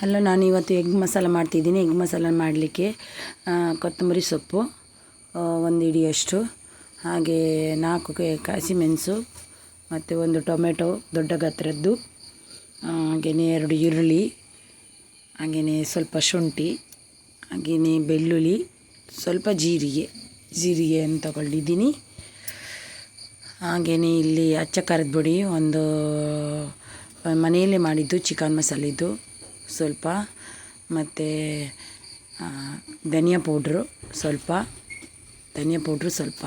Hello, ನಾನು ಇವತ್ತು egg masala ಮಾಡ್ತಿದ್ದೀನಿ. ಎಗ್ ಮಸಾಲ ಮಾಡಲಿಕ್ಕೆ ಕೊತ್ತಂಬರಿ ಸೊಪ್ಪು ಒಂದು ಹಿಡಿಯಷ್ಟು ಹಾಗೆ ನಾಲ್ಕು ಹಸಿಮೆಣಸು ಮತ್ತು ಒಂದು ಟೊಮೆಟೊ ದೊಡ್ಡ ಗಾತ್ರದ್ದು ಹಾಗೆಯೇ ಎರಡು ಈರುಳ್ಳಿ ಹಾಗೆಯೇ ಸ್ವಲ್ಪ ಶುಂಠಿ ಹಾಗೆಯೇ ಬೆಳ್ಳುಳ್ಳಿ, ಸ್ವಲ್ಪ ಜೀರಿಗೆ ಜೀರಿಗೆಯನ್ನು ತಗೊಂಡಿದ್ದೀನಿ. ಹಾಗೆಯೇ ಇಲ್ಲಿ ಅಚ್ಚ ಖಾರದ ಒಂದು, ಮನೆಯಲ್ಲೇ ಮಾಡಿದ್ದು ಚಿಕನ್ ಮಸಾಲಿದ್ದು. ಸ್ವಲ್ಪ ಮತ್ತು ಧನಿಯಾ ಪೌಡ್ರು ಸ್ವಲ್ಪ, ಧನಿಯಾ ಪೌಡ್ರು ಸ್ವಲ್ಪ,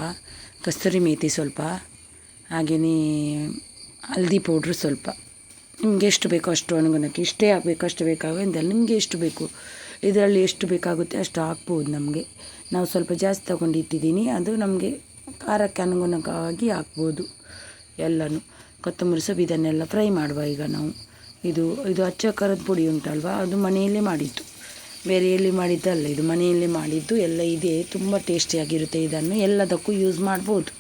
ಕಸ್ತೂರಿ ಮೇಥಿ ಸ್ವಲ್ಪ ಹಾಗೆಯೇ ಹಲ್ದಿ ಪೌಡ್ರು ಸ್ವಲ್ಪ. ನಿಮಗೆ ಎಷ್ಟು ಬೇಕೋ ಅಷ್ಟು ಅನುಗುಣಕ್ಕೆ ಇಷ್ಟೇ ಹಾಕ್ಬೇಕು ಅಷ್ಟು ಬೇಕಾಗಂತಲ್ಲ ನಿಮಗೆ ಎಷ್ಟು ಬೇಕು, ಇದರಲ್ಲಿ ಎಷ್ಟು ಬೇಕಾಗುತ್ತೆ ಅಷ್ಟು ಹಾಕ್ಬೋದು ನಮಗೆ. ನಾವು ಸ್ವಲ್ಪ ಜಾಸ್ತಿ ತಗೊಂಡಿಟ್ಟಿದ್ದೀನಿ ಅದು ನಮಗೆ ಖಾರಕ್ಕೆ ಅನುಗುಣವಾಗಿ ಹಾಕ್ಬೋದು ಎಲ್ಲನೂ. ಕೊತ್ತಂಬರಿ ಸೊಪ್ಪು ಇದನ್ನೆಲ್ಲ ಫ್ರೈ ಮಾಡುವ ಈಗ ನಾವು. ಇದು ಇದು ಅಚ್ಚ ಪುಡಿ ಉಂಟಲ್ವಾ? ಅದು ಮನೆಯಲ್ಲೇ ಮಾಡಿದ್ದು. ಬೇರೆ ಎಲ್ಲಿ ಮಾಡಿದ್ದಲ್ಲ ಇದು ಮನೆಯಲ್ಲೇ ಮಾಡಿದ್ದು. ಎಲ್ಲ ಇದೆ, ತುಂಬ ಟೇಸ್ಟಿಯಾಗಿರುತ್ತೆ ಇದನ್ನು. ಎಲ್ಲದಕ್ಕೂ ಯೂಸ್ ಮಾಡ್ಬೋದು.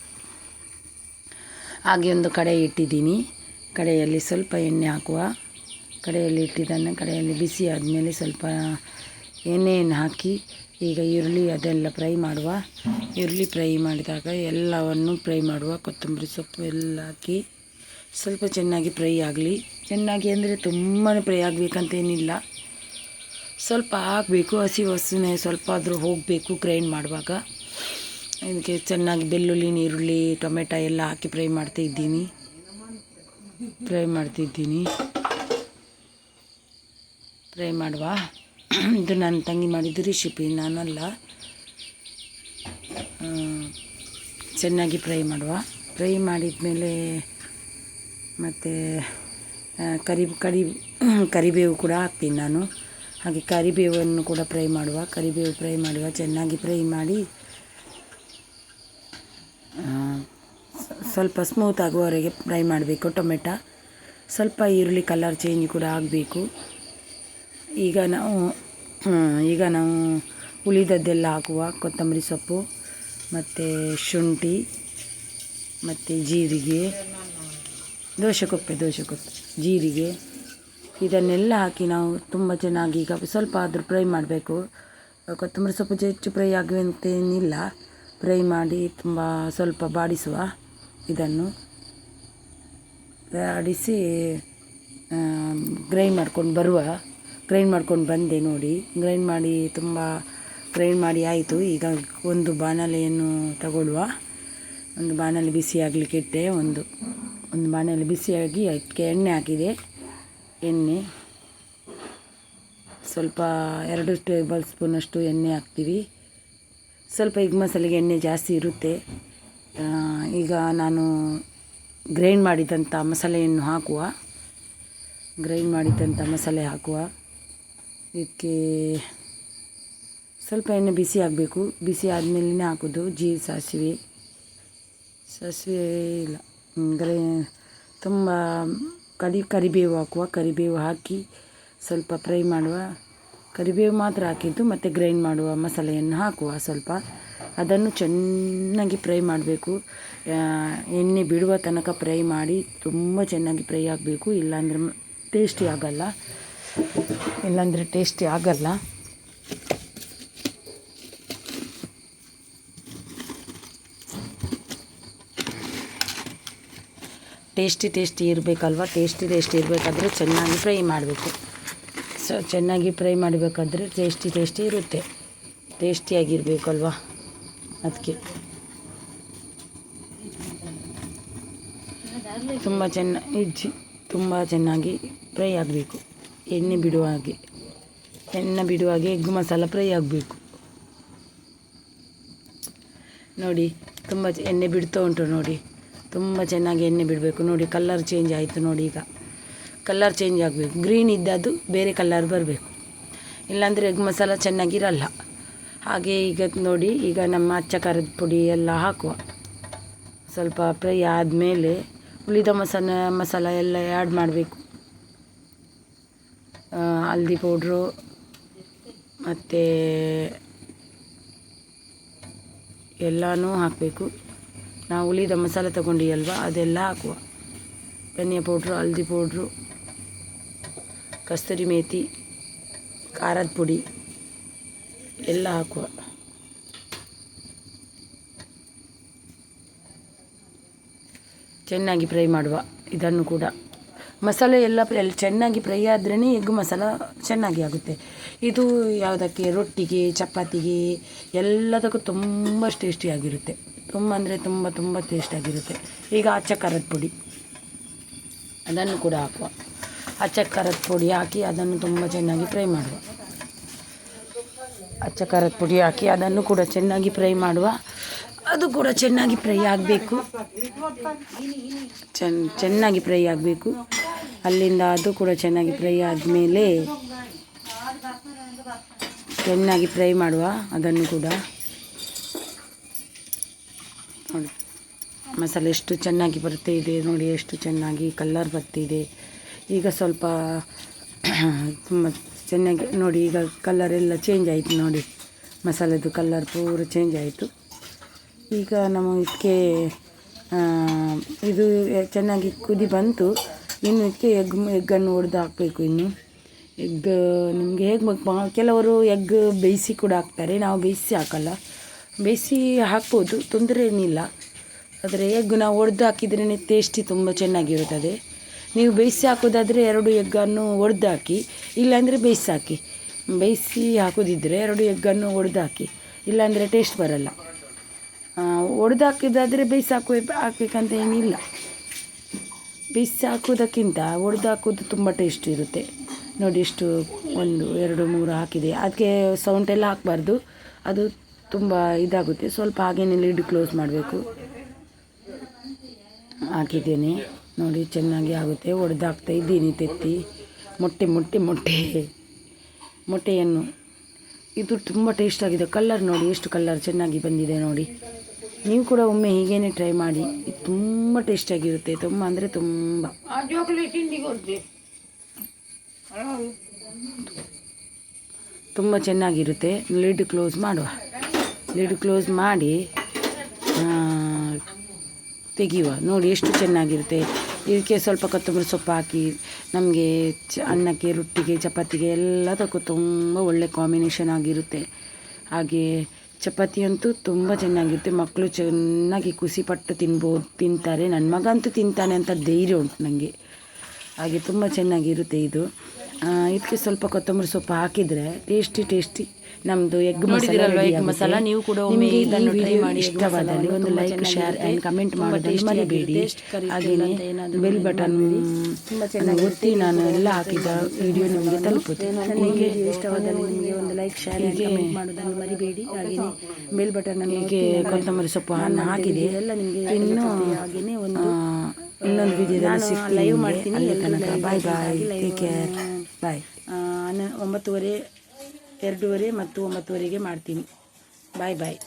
ಹಾಗೆ ಒಂದು ಕಡೆ ಇಟ್ಟಿದ್ದೀನಿ. ಕಡೆಯಲ್ಲಿ ಸ್ವಲ್ಪ ಎಣ್ಣೆ ಹಾಕುವ. ಕಡೆಯಲ್ಲಿ ಇಟ್ಟಿದ್ದನ್ನು ಕಡೆಯಲ್ಲಿ ಬಿಸಿ ಆದಮೇಲೆ ಸ್ವಲ್ಪ ಎಣ್ಣೆಯನ್ನು ಹಾಕಿ, ಈಗ ಈರುಳ್ಳಿ ಅದೆಲ್ಲ ಫ್ರೈ ಮಾಡುವ. ಈರುಳ್ಳಿ ಫ್ರೈ ಮಾಡಿದಾಗ ಎಲ್ಲವನ್ನು ಫ್ರೈ ಮಾಡುವ. ಕೊತ್ತಂಬರಿ ಸೊಪ್ಪು ಎಲ್ಲ ಹಾಕಿ ಸ್ವಲ್ಪ ಚೆನ್ನಾಗಿ ಫ್ರೈ ಆಗಲಿ. ಚೆನ್ನಾಗಿ ಅಂದರೆ ತುಂಬಾ ಪ್ರೈ ಆಗಬೇಕಂತೇನಿಲ್ಲ. ಸ್ವಲ್ಪ ಹಾಕಬೇಕು, ಹಸಿ ವಸ್ತುನೆ ಸ್ವಲ್ಪ ಆದರೂ ಹೋಗಬೇಕು, ಗ್ರೈಂಡ್ ಮಾಡುವಾಗ. ಇದಕ್ಕೆ ಚೆನ್ನಾಗಿ ಬೆಳ್ಳುಳ್ಳಿ, ಈರುಳ್ಳಿ, ಟೊಮೆಟೊ ಎಲ್ಲ ಹಾಕಿ ಫ್ರೈ ಮಾಡ್ತಾ ಇದ್ದೀನಿ. ಫ್ರೈ ಮಾಡ್ತಿದ್ದೀನಿ ಫ್ರೈ ಮಾಡುವ. ಇದು ನನ್ನ ತಂಗಿ ಮಾಡಿದ್ದು ರೆಸಿಪಿ, ನಾನಲ್ಲ. ಚೆನ್ನಾಗಿ ಫ್ರೈ ಮಾಡುವ. ಫ್ರೈ ಮಾಡಿದ ಮೇಲೆ ಮತ್ತು ಕರಿ ಕರಿ ಕರಿಬೇವು ಕೂಡ ಹಾಕ್ತೀನಿ ನಾನು. ಹಾಗೆ ಕರಿಬೇವನ್ನು ಕೂಡ ಫ್ರೈ ಮಾಡುವ. ಕರಿಬೇವು ಫ್ರೈ ಮಾಡುವ. ಚೆನ್ನಾಗಿ ಫ್ರೈ ಮಾಡಿ ಸ್ವಲ್ಪ ಸ್ಮೂತ್ ಆಗುವವರೆಗೆ ಫ್ರೈ ಮಾಡಬೇಕು ಟೊಮೆಟೊ. ಸ್ವಲ್ಪ ಈರುಳ್ಳಿ ಕಲರ್ ಚೇಂಜ್ ಕೂಡ ಆಗಬೇಕು. ಈಗ ನಾವು ಈಗ ನಾವು ಉಳಿದದ್ದೆಲ್ಲ ಹಾಕುವ. ಕೊತ್ತಂಬರಿ ಸೊಪ್ಪು, ಮತ್ತು ಶುಂಠಿ, ಮತ್ತು ಜೀರಿಗೆ. ದೋಸೆಕೊಪ್ಪೆ ದೋಸೆಕೊಪ್ಪೆ ಜೀರಿಗೆ, ಇದನ್ನೆಲ್ಲ ಹಾಕಿ ನಾವು ತುಂಬ ಚೆನ್ನಾಗಿ ಈಗ ಸ್ವಲ್ಪ ಆದರೂ ಫ್ರೈ ಮಾಡಬೇಕು. ಕೊತ್ತಂಬರಿ ಸೊಪ್ಪು ಹೆಚ್ಚು ಫ್ರೈ ಆಗುವಂತೇನಿಲ್ಲ. ಫ್ರೈ ಮಾಡಿ ತುಂಬ ಸ್ವಲ್ಪ ಬಾಡಿಸುವ ಇದನ್ನು. ಬಾಡಿಸಿ ಗ್ರೈಂಡ್ ಮಾಡ್ಕೊಂಡು ಬರುವ ಗ್ರೈಂಡ್ ಮಾಡ್ಕೊಂಡು ಬಂದೆ ನೋಡಿ. ಗ್ರೈಂಡ್ ಮಾಡಿ ತುಂಬ ಗ್ರೈಂಡ್ ಮಾಡಿ ಆಯಿತು. ಈಗ ಒಂದು ಬಾಣಲೆಯನ್ನು ತಗೊಳ್ಳುವ. ಒಂದು ಬಾಣಲೆ ಬಿಸಿ ಆಗಲಿಕ್ಕೆ ಇಟ್ಟೆ, ಒಂದು ಒಂದು ಬಾಣಲೆ ಬಿಸಿಯಾಗಿ ಅದಕ್ಕೆ ಎಣ್ಣೆ ಹಾಕಿದೆ. ಎಣ್ಣೆ ಸ್ವಲ್ಪ ಎರಡು ಟೇಬಲ್ ಸ್ಪೂನಷ್ಟು ಎಣ್ಣೆ ಹಾಕ್ತೀವಿ. ಸ್ವಲ್ಪ ಈಗ ಮಸಾಲೆಗೆ ಎಣ್ಣೆ ಜಾಸ್ತಿ ಇರುತ್ತೆ. ಈಗ ನಾನು ಗ್ರೈಂಡ್ ಮಾಡಿದಂಥ ಮಸಾಲೆಯನ್ನು ಹಾಕುವ. ಗ್ರೈಂಡ್ ಮಾಡಿದಂಥ ಮಸಾಲೆ ಹಾಕುವ. ಇದಕ್ಕೆ ಸ್ವಲ್ಪ ಎಣ್ಣೆ ಬಿಸಿ ಆಗಬೇಕು. ಬಿಸಿ ಆದಮೇಲೆ ಹಾಕೋದು ಜೀ ಸಾಸಿವೆ. ಸಾಸಿವೆ ಇಲ್ಲ. ಗ್ರೈ ತುಂಬ ಕರಿ ಕರಿಬೇವು ಹಾಕುವ, ಕರಿಬೇವು ಹಾಕಿ ಸ್ವಲ್ಪ ಫ್ರೈ ಮಾಡುವ. ಕರಿಬೇವು ಮಾತ್ರ ಹಾಕಿದ್ದು, ಮತ್ತು ಗ್ರೈಂಡ್ ಮಾಡುವ ಮಸಾಲೆಯನ್ನು ಹಾಕುವ ಸ್ವಲ್ಪ. ಅದನ್ನು ಚೆನ್ನಾಗಿ ಫ್ರೈ ಮಾಡಬೇಕು. ಎಣ್ಣೆ ಬಿಡುವ ತನಕ ಫ್ರೈ ಮಾಡಿ ತುಂಬ ಚೆನ್ನಾಗಿ ಫ್ರೈ ಆಗಬೇಕು. ಇಲ್ಲಾಂದರೆ ಟೇಸ್ಟಿ ಆಗಲ್ಲ. ಇಲ್ಲಾಂದರೆ ಟೇಸ್ಟಿ ಆಗಲ್ಲ. ಟೇಸ್ಟಿ ಟೇಸ್ಟಿ ಇರಬೇಕಲ್ವ? ಟೇಸ್ಟಿ ಟೇಸ್ಟಿ ಇರಬೇಕಾದ್ರೆ ಚೆನ್ನಾಗಿ ಫ್ರೈ ಮಾಡಬೇಕು. ಸೊ, ಚೆನ್ನಾಗಿ ಫ್ರೈ ಮಾಡಬೇಕಾದ್ರೆ ಟೇಸ್ಟಿ ಟೇಸ್ಟಿ ಇರುತ್ತೆ. ಟೇಸ್ಟಿಯಾಗಿರಬೇಕಲ್ವ? ಅದಕ್ಕೆ ತುಂಬ ಚೆನ್ನಾಗಿ ಇಜ್ಜಿ ತುಂಬ ಚೆನ್ನಾಗಿ ಫ್ರೈ ಆಗಬೇಕು. ಎಣ್ಣೆ ಬಿಡುವ ಹಾಗೆ. ಎಣ್ಣೆ ಬಿಡುವ ಹಾಗೆ ಎಗ್ ಮಸಾಲ ಫ್ರೈ ಆಗಬೇಕು. ನೋಡಿ, ತುಂಬ ಎಣ್ಣೆ ಬಿಡ್ತಾ ಉಂಟು ನೋಡಿ. ತುಂಬ ಚೆನ್ನಾಗಿ ಎಣ್ಣೆ ಬಿಡಬೇಕು. ನೋಡಿ ಕಲ್ಲರ್ ಚೇಂಜ್ ಆಯಿತು ನೋಡಿ ಈಗ. ಕಲ್ಲರ್ ಚೇಂಜ್ ಆಗಬೇಕು. ಗ್ರೀನ್ ಇದ್ದದ್ದು ಬೇರೆ ಕಲ್ಲರ್ ಬರಬೇಕು. ಇಲ್ಲಾಂದರೆ ಎಗ್ ಮಸಾಲ ಚೆನ್ನಾಗಿರಲ್ಲ. ಹಾಗೆ ಈಗ ನೋಡಿ, ಈಗ ನಮ್ಮ ಅಚ್ಚ ಖಾರದ ಪುಡಿ ಎಲ್ಲ ಹಾಕುವ. ಸ್ವಲ್ಪ ಫ್ರೈ ಆದಮೇಲೆ ಉಳಿದ ಮಸಾಲ ಮಸಾಲ ಎಲ್ಲ ಆ್ಯಡ್ ಮಾಡಬೇಕು. ಹಲ್ದಿ ಪೌಡ್ರು, ಮತ್ತು ಎಲ್ಲನೂ ಹಾಕಬೇಕು. ನಾವು ಉಳಿದ ಮಸಾಲೆ ತಗೊಂಡಿಯಲ್ವ? ಅದೆಲ್ಲ ಹಾಕುವ. ಧನಿಯಾ ಪೌಡ್ರು, ಹಲ್ದಿ ಪೌಡ್ರು, ಕಸ್ತೂರಿ ಮೇಥಿ ಖಾರದ ಪುಡಿ ಎಲ್ಲ ಹಾಕುವ. ಚೆನ್ನಾಗಿ ಫ್ರೈ ಮಾಡುವ. ಇದನ್ನು ಕೂಡ. ಮಸಾಲೆ ಎಲ್ಲ ಎಲ್ಲ ಚೆನ್ನಾಗಿ ಫ್ರೈ ಆದ್ರೇ ಎಗ್ ಮಸಾಲ ಚೆನ್ನಾಗಿ ಆಗುತ್ತೆ. ಇದು ಯಾವುದಕ್ಕೆ? ರೊಟ್ಟಿಗೆ, ಚಪಾತಿಗೆ ಎಲ್ಲದಕ್ಕೂ ತುಂಬ ಟೇಸ್ಟಿಯಾಗಿರುತ್ತೆ ತುಂಬ ಅಂದರೆ ತುಂಬ ತುಂಬ ಟೇಸ್ಟಾಗಿರುತ್ತೆ ಈಗ ಅಚ್ಚ ಖಾರದ ಪುಡಿ. ಅದನ್ನು ಕೂಡ ಹಾಕುವ. ಅಚ್ಚ ಖಾರದ ಪುಡಿ ಹಾಕಿ ಅದನ್ನು ತುಂಬ ಚೆನ್ನಾಗಿ ಫ್ರೈ ಮಾಡುವ. ಅಚ್ಚ ಖಾರದ ಪುಡಿ ಹಾಕಿ ಅದನ್ನು ಕೂಡ ಚೆನ್ನಾಗಿ ಫ್ರೈ ಮಾಡುವ. ಅದು ಕೂಡ ಚೆನ್ನಾಗಿ ಫ್ರೈ ಆಗಬೇಕು. ಚೆನ್ನ ಚೆನ್ನಾಗಿ ಫ್ರೈ ಆಗಬೇಕು. ಅಲ್ಲಿಂದ ಅದು ಕೂಡ ಚೆನ್ನಾಗಿ ಫ್ರೈ ಆದಮೇಲೆ ಚೆನ್ನಾಗಿ ಫ್ರೈ ಮಾಡುವ ಅದನ್ನು ಕೂಡ. ಮಸಾಲೆ ಎಷ್ಟು ಚೆನ್ನಾಗಿ ಬರ್ತಾ ಇದೆ ನೋಡಿ, ಎಷ್ಟು ಚೆನ್ನಾಗಿ ಕಲ್ಲರ್ ಬರ್ತಿದೆ. ಈಗ ಸ್ವಲ್ಪ ತುಂಬ ಚೆನ್ನಾಗಿ ನೋಡಿ, ಈಗ ಕಲ್ಲರ್ ಎಲ್ಲ ಚೇಂಜ್ ಆಯಿತು ನೋಡಿ. ಮಸಾಲೆದು ಕಲ್ಲರ್ ಪೂರ ಚೇಂಜ್ ಆಯಿತು. ಈಗ ನಾವು ಇದಕ್ಕೆ ಇದು ಚೆನ್ನಾಗಿ ಕುದಿ ಬಂತು. ಇನ್ನು ಇದಕ್ಕೆ ಎಗ್ ಎಗ್ಗನ್ನು ಒಡೆದು ಹಾಕಬೇಕು ಇನ್ನು. ಎಗ್ ನಿಮಗೆ ಹೇಗೆ ಕೆಲವರು ಎಗ್ ಬೇಯಿಸಿ ಕೂಡ ಹಾಕ್ತಾರೆ. ನಾವು ಬೇಯಿಸಿ ಹಾಕಲ್ಲ. ಬೇಯಿಸಿ ಹಾಕ್ಬೋದು, ತೊಂದರೆ ಏನಿಲ್ಲ. ಆದರೆ ಎಗ್ ನಾವು ಒಡೆದು ಹಾಕಿದ್ರೇ ಟೇಸ್ಟಿ ತುಂಬ ಚೆನ್ನಾಗಿರುತ್ತದೆ. ನೀವು ಬೇಯಿಸಿ ಹಾಕೋದಾದರೆ ಎರಡು ಎಗ್ಗನ್ನು ಒಡೆದು ಹಾಕಿ, ಇಲ್ಲಾಂದರೆ ಬೇಯಿಸಿ ಹಾಕಿ ಬೇಯಿಸಿ ಹಾಕೋದಿದ್ದರೆ ಎರಡು ಎಗ್ಗನ್ನು ಒಡೆದು ಹಾಕಿ, ಇಲ್ಲಾಂದರೆ ಟೇಸ್ಟ್ ಬರಲ್ಲ. ಒಡೆದು ಹಾಕಿದ್ದಾದರೆ ಬೇಯಿಸಿ ಹಾಕೋ ಹಾಕಬೇಕಂತ ಏನಿಲ್ಲ. ಬೇಯಿಸಿ ಹಾಕೋದಕ್ಕಿಂತ ಒಡೆದು ಹಾಕೋದು ತುಂಬ ಟೇಸ್ಟ್ ಇರುತ್ತೆ. ನೋಡಿ ಎಷ್ಟು ಒಂದು, ಎರಡು, ಮೂರು ಹಾಕಿದೆ. ಅದಕ್ಕೆ ಸೌಂಟೆಲ್ಲ ಹಾಕಬಾರ್ದು. ಅದು ತುಂಬ ಇದಾಗುತ್ತೆ. ಸ್ವಲ್ಪ ಹಾಗೇನೆ ಲಿಡ್ ಕ್ಲೋಸ್ ಮಾಡಬೇಕು. ಹಾಕಿದ್ದೇನೆ. ನೋಡಿ ಚೆನ್ನಾಗಿ ಆಗುತ್ತೆ. ಒಡೆದು ಹಾಕ್ತಾ ಇದ್ದೀನಿ ತೆತ್ತಿ. ಮೊಟ್ಟೆ ಮೊಟ್ಟೆ ಮೊಟ್ಟೆ. ಮೊಟ್ಟೆಯನ್ನು. ಇದು ತುಂಬ ಟೇಸ್ಟ್ ಆಗಿದೆ. ಕಲ್ಲರ್ ನೋಡಿ ಎಷ್ಟು ಕಲ್ಲರ್ ಚೆನ್ನಾಗಿ ಬಂದಿದೆ ನೋಡಿ. ನೀವು ಕೂಡ ಒಮ್ಮೆ ಹೀಗೇನೆ ಟ್ರೈ ಮಾಡಿ. ಇದು ತುಂಬ ಟೇಸ್ಟಾಗಿರುತ್ತೆ ತುಂಬ ಅಂದರೆ ತುಂಬ. ತುಂಬ ಚೆನ್ನಾಗಿರುತ್ತೆ. ಲಿಡ್ ಕ್ಲೋಸ್ ಮಾಡುವ. ಲಿಡ್ ಕ್ಲೋಸ್ ಮಾಡಿ ತೆಗೆಯುವ. ನೋಡಿ ಎಷ್ಟು ಚೆನ್ನಾಗಿರುತ್ತೆ. ಇದಕ್ಕೆ ಸ್ವಲ್ಪ ಕೊತ್ತಂಬರಿ ಸೊಪ್ಪು ಹಾಕಿ, ನಮಗೆ ಚ, ಅನ್ನಕ್ಕೆ, ರೊಟ್ಟಿಗೆ, ಚಪಾತಿಗೆ ಎಲ್ಲದಕ್ಕೂ ತುಂಬ ಒಳ್ಳೆ ಕಾಂಬಿನೇಷನ್ ಆಗಿರುತ್ತೆ. ಹಾಗೆ ಚಪಾತಿಯಂತೂ ತುಂಬ ಚೆನ್ನಾಗಿರುತ್ತೆ. ಮಕ್ಕಳು ಚೆನ್ನಾಗಿ ಖುಷಿಪಟ್ಟು ತಿನ್ಬೋದು ತಿಂತಾರೆ. ನನ್ನ ಮಗ ಅಂತೂ ತಿಂತಾನೆ ಅಂತ ಧೈರ್ಯ ಉಂಟು ನನಗೆ ಹಾಗೆ ತುಂಬ ಚೆನ್ನಾಗಿರುತ್ತೆ ಇದು. ಇದಕ್ಕೆ ಸ್ವಲ್ಪ ಕೊತ್ತಂಬರಿ ಸೊಪ್ಪು ಹಾಕಿದರೆ ಟೇಸ್ಟಿ ಟೇಸ್ಟಿ ನಮ್ಮದು ಎಗ್ ಮಸಾಲ ನೀವು ಕೂಡ ಒಮ್ಮೆ ಇದನ್ನು ಟ್ರೈ ಮಾಡಿ ಇಷ್ಟವಾದಲ್ಲಿ ಒಂದು ಲೈಕ್ ಶೇರ್ ಆ್ಯಂಡ್ ಕಮೆಂಟ್ ಮಾಡೋದನ್ನು ಮರಿಬೇಡಿ. ಹಾಗೆಯೇ ಬೆಲ್ ಬಟನ್ ಒತ್ತಿ ನಾನು ಎಲ್ಲ ಹಾಕಿದ ವಿಡಿಯೋ ನಿಮಗೆ ತಲುಪುತ್ತೆ. ನಿಮಗೆ ಇಷ್ಟವಾದಲ್ಲಿ ನಿಮಗೆ ಒಂದು ಲೈಕ್ ಶೇರ್ ಕಮೆಂಟ್ ಮಾಡೋದನ್ನು ಮರಿಬೇಡಿ. ಹಾಗೆಯೇ ಬೆಲ್ ಬಟನ್ ಹೀಗೆ ಕೊತ್ತಂಬರಿ ಸೊಪ್ಪು ಹಣ್ಣು ಹಾಕಿದೆ. ಎಲ್ಲ ನಿಮಗೆ ಇನ್ನು ಹಾಗೆಯೇ ಒಂದು ಇನ್ನೊಂದು ವಿಡಿಯೋ ಸಿಗ್ತೀನಿ. ಲೈವ್ ಮಾಡ್ತೀನಿ. ತನಕ ಬಾಯ್ ಬಾಯ್ ಟೇಕ್ ಕೇರ್ ಬಾಯ್ ಒಂಬತ್ತುವರೆ ಎರಡೂವರೆ ಮತ್ತು ಒಂಬತ್ತುವರೆಗೆ ಮಾಡ್ತೀನಿ. ಬಾಯ್ ಬಾಯ್